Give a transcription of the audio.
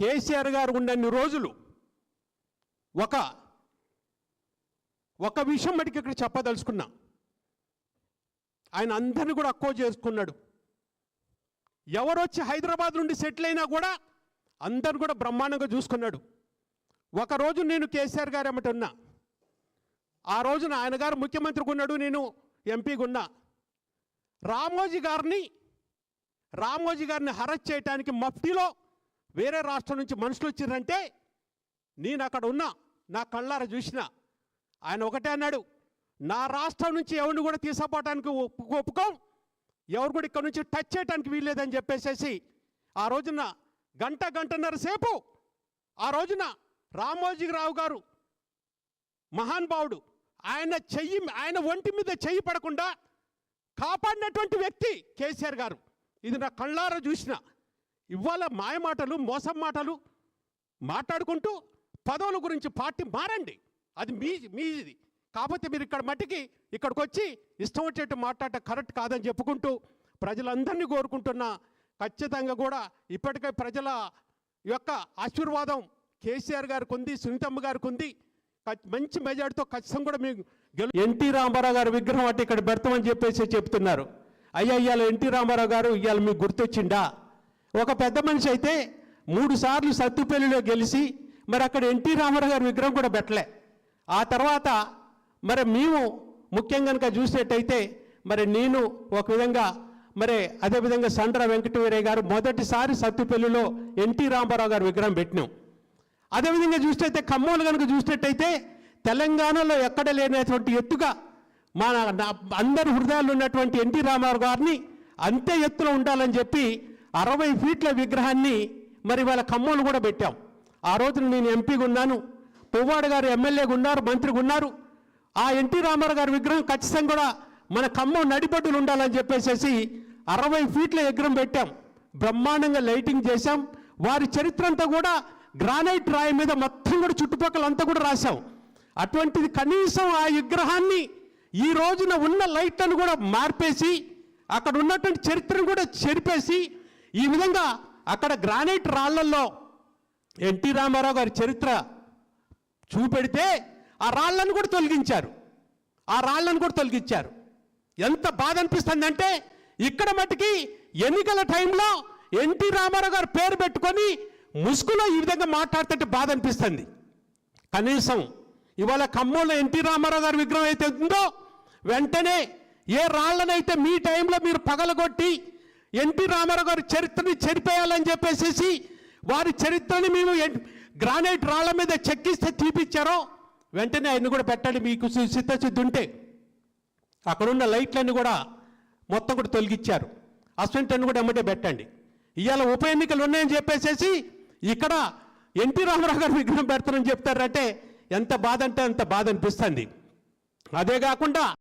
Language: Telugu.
కేసీఆర్ గారు ఉన్నన్ని రోజులు ఒక ఒక విషయం మటుకు ఇక్కడ చెప్పదలుచుకున్నా. ఆయన అందరిని కూడా అక్కో చేసుకున్నాడు. ఎవరొచ్చి హైదరాబాద్ నుండి సెటిల్ అయినా కూడా అందరిని కూడా బ్రహ్మాండంగా చూసుకున్నాడు. ఒకరోజు నేను కేసీఆర్ గారు ఏమిటి ఉన్నా. ఆ రోజున ఆయన గారు ముఖ్యమంత్రికి ఉన్నాడు నేను ఎంపీగా ఉన్నా రామోజీ గారిని రామోజీ గారిని హరస్ చేయటానికి మఫ్టీలో వేరే రాష్ట్రం నుంచి మనుషులు వచ్చిర్రంటే నేను అక్కడ ఉన్నా నా కళ్ళార చూసిన. ఆయన ఒకటే అన్నాడు నా రాష్ట్రం నుంచి ఎవరిని కూడా తీసుకుపోవటానికి ఒప్పు- ఒప్పుకోం. ఎవరు కూడా ఇక్కడ నుంచి టచ్ చేయడానికి వీల్లేదని చెప్పేసేసి ఆ రోజున గంట గంటన్నర సేపు ఆ రోజున రామోజీరావు గారు మహానుభావుడు ఆయన చెయ్యి ఆయన ఒంటి మీద చెయ్యి పడకుండా కాపాడినటువంటి వ్యక్తి కేసీఆర్ గారు. ఇది నా కళ్ళారా చూసిన. ఇవాళ మాయ మాటలు మోసం మాటలు మాట్లాడుకుంటూ పదవుల గురించి పార్టీ మారండి. అది మీ మీది. కాకపోతే మీరు ఇక్కడ మట్టికి ఇక్కడికి వచ్చి ఇష్టం వచ్చేట్టు మాట్లాడటం కరెక్ట్ కాదని చెప్పుకుంటూ ప్రజలందరినీ కోరుకుంటున్నా ఖచ్చితంగా కూడా ఇప్పటికే ప్రజల యొక్క ఆశీర్వాదం కేసీఆర్ గారికి ఉంది సునీతమ్మ గారికి ఉంది మంచి మెజార్టీతో ఖచ్చితంగా కూడా మీకు గెలు ఎన్టీ రామారావు గారి విగ్రహం అంటే ఇక్కడ పెడతామని చెప్పేసి చెప్తున్నారు. అయ్యా ఇవాళ ఎన్టీ రామారావు గారు ఇవాళ మీకు గుర్తొచ్చిండా ఒక పెద్ద మనిషి అయితే మూడు సార్లు సత్తుపల్లిలో గెలిచి మరి అక్కడ ఎన్టీ రామారావు గారి విగ్రహం కూడా పెట్టలే. ఆ తర్వాత మరి మేము ముఖ్యంగా కనుక చూసినట్టయితే మరి నేను ఒక విధంగా మరి అదేవిధంగా సండ్ర వెంకటవీరయ్య గారు మొదటిసారి సత్తుపల్లిలో ఎన్టీ రామారావు గారి విగ్రహం పెట్టినాం. అదేవిధంగా చూసినట్టయితే ఖమ్మంలో కనుక చూసినట్టయితే తెలంగాణలో ఎక్కడ లేనటువంటి ఎత్తుగా మన నా- అందరి హృదయాల్లో ఉన్నటువంటి ఎన్టీ రామారావు గారిని అంతే ఎత్తులో ఉండాలని చెప్పి అరవై ఫీట్ల విగ్రహాన్ని మరి వాళ్ళ ఖమ్మంలో కూడా పెట్టాం. ఆ రోజున నేను ఎంపీగా ఉన్నాను. పువ్వాడు గారు ఎమ్మెల్యేగా ఉన్నారు మంత్రిగా ఉన్నారు. ఆ ఎన్టీ రామారావు గారి విగ్రహం ఖచ్చితంగా కూడా మన ఖమ్మం నడిపట్టులు ఉండాలని చెప్పేసేసి అరవై ఫీట్ల విగ్రహం పెట్టాం. బ్రహ్మాండంగా లైటింగ్ చేశాం. వారి చరిత్ర అంతా కూడా గ్రానైట్ రాయి మీద మొత్తం కూడా చుట్టుపక్కల అంతా కూడా రాశాం. అటువంటిది కనీసం ఆ విగ్రహాన్ని ఈ రోజున ఉన్న లైట్లను కూడా మార్పేసి అక్కడ ఉన్నటువంటి చరిత్రను కూడా చెరిపేసి ఈ విధంగా అక్కడ గ్రానైట్ రాళ్ళల్లో ఎన్టీ రామారావు గారి చరిత్ర చూపెడితే ఆ రాళ్ళను కూడా తొలగించారు. ఆ రాళ్ళను కూడా తొలగించారు. ఎంత బాధ అనిపిస్తుందంటే ఇక్కడ మట్టుకి ఎన్నికల టైంలో ఎన్టీ రామారావు గారు పేరు పెట్టుకొని ముసుగులో ఈ విధంగా మాట్లాడుతుంటే బాధ అనిపిస్తుంది. కనీసం ఇవాళ ఖమ్మంలో ఎన్టీ రామారావు గారి విగ్రహం అయితే ఉందో వెంటనే ఏ రాళ్ళనైతే మీ టైంలో మీరు పగలగొట్టి ఎన్టీ రామారావు గారి చరిత్రని చెరిపేయాలని చెప్పేసేసి వారి చరిత్రని మేము గ్రానైట్ రాళ్ళ మీద చెక్కిస్తే తీపిచ్చారో వెంటనే ఆయన కూడా పెట్టండి మీకు సిద్ధసిద్ధి ఉంటే. అక్కడున్న లైట్లన్నీ కూడా మొత్తం కూడా తొలగించారు అసెంటన్ని కూడా ఎమ్మటే పెట్టండి. ఇవాళ ఉప ఎన్నికలు ఉన్నాయని చెప్పేసేసి ఇక్కడ ఎన్టీ రామారావు గారు విగ్రహం పెడతారని చెప్తారంటే ఎంత బాధ అంటే అంత బాధ అనిపిస్తుంది. అదే కాకుండా